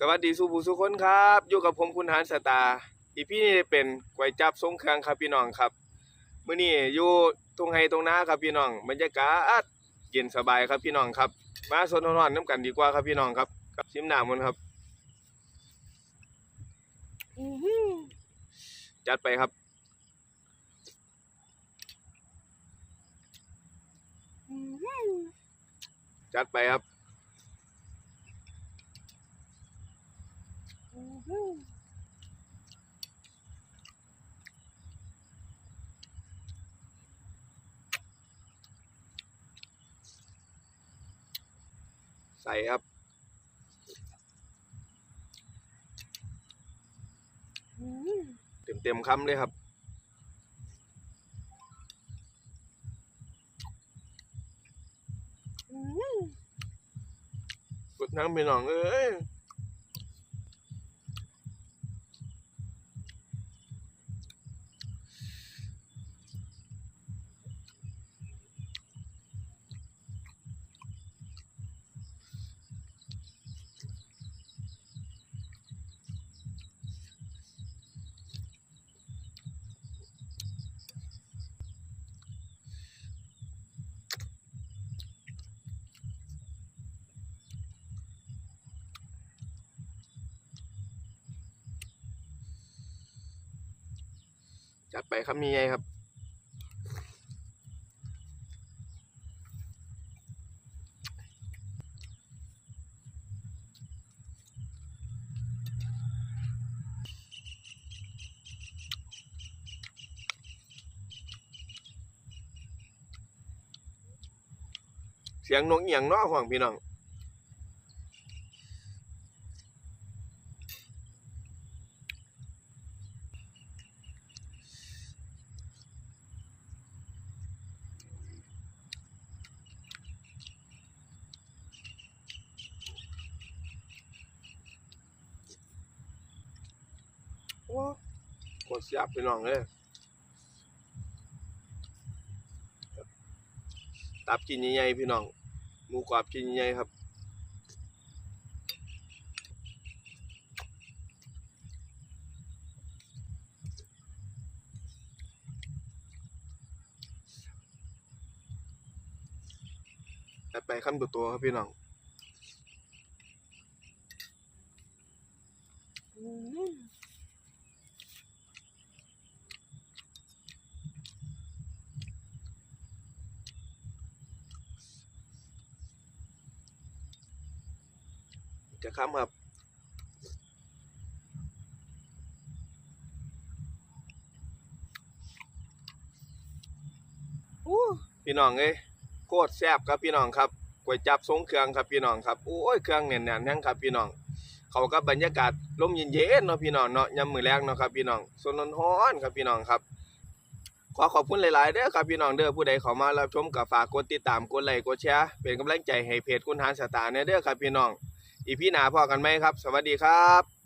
สวัสดีสุภูสุคนครับ อยู่กับผมคุณหานสตาร์อีพี่นี่เป็นก๋วยจับทรงเครื่องครับพี่น้องครับมื้อนี้อยู่ตรงไฮตรงนาครับพี่น้องบรรยากาศเย็นสบายครับพี่น้องครับ มาสนทนาน้ำกันดีกว่าครับพี่น้องครับกับชิมหน้ามันครับอื้อหือจัดไปครับอื้อหือจัดไปครับ ใส่ครับเต็มเต็มๆคำเลยครับสุดทั้งพี่น้องเอ้ย จัดไปครับมีไงครับเสียงนกเอียงเนาะห่วงพี่น้อง โอ้กดเสียบพี่น้องเลยตับกินใหญ่ๆพี่น้องหมูกรอบกินใหญ่ครับจัดไปคำตัวครับพี่น้อง จะค้ำครับอู้พี่น้องเอ้ยโคตรแซ่บครับพี่น้องครับก๋วยจับทรงเครื่องครับพี่น้องครับโอ้ยเครื่องแน่นๆแน่นครับพี่น้องเขากับบรรยากาศลมเย็นๆเนาะพี่น้องเนาะยามมื้อแลงเนาะครับพี่น้องสนนฮ้อนครับพี่น้องครับ ขอขอบคุณหลายๆเด้อครับพี่น้องเด้อผู้ใดเข้ามารับชมก็ฝากกดติดตามกดไลค์กดแชร์เป็นกำลังใจให้เพจคุณหานสตาร์เนี่ยเด้อครับพี่น้อง อีพี่หนาพอกันไหมครับ สวัสดีครับ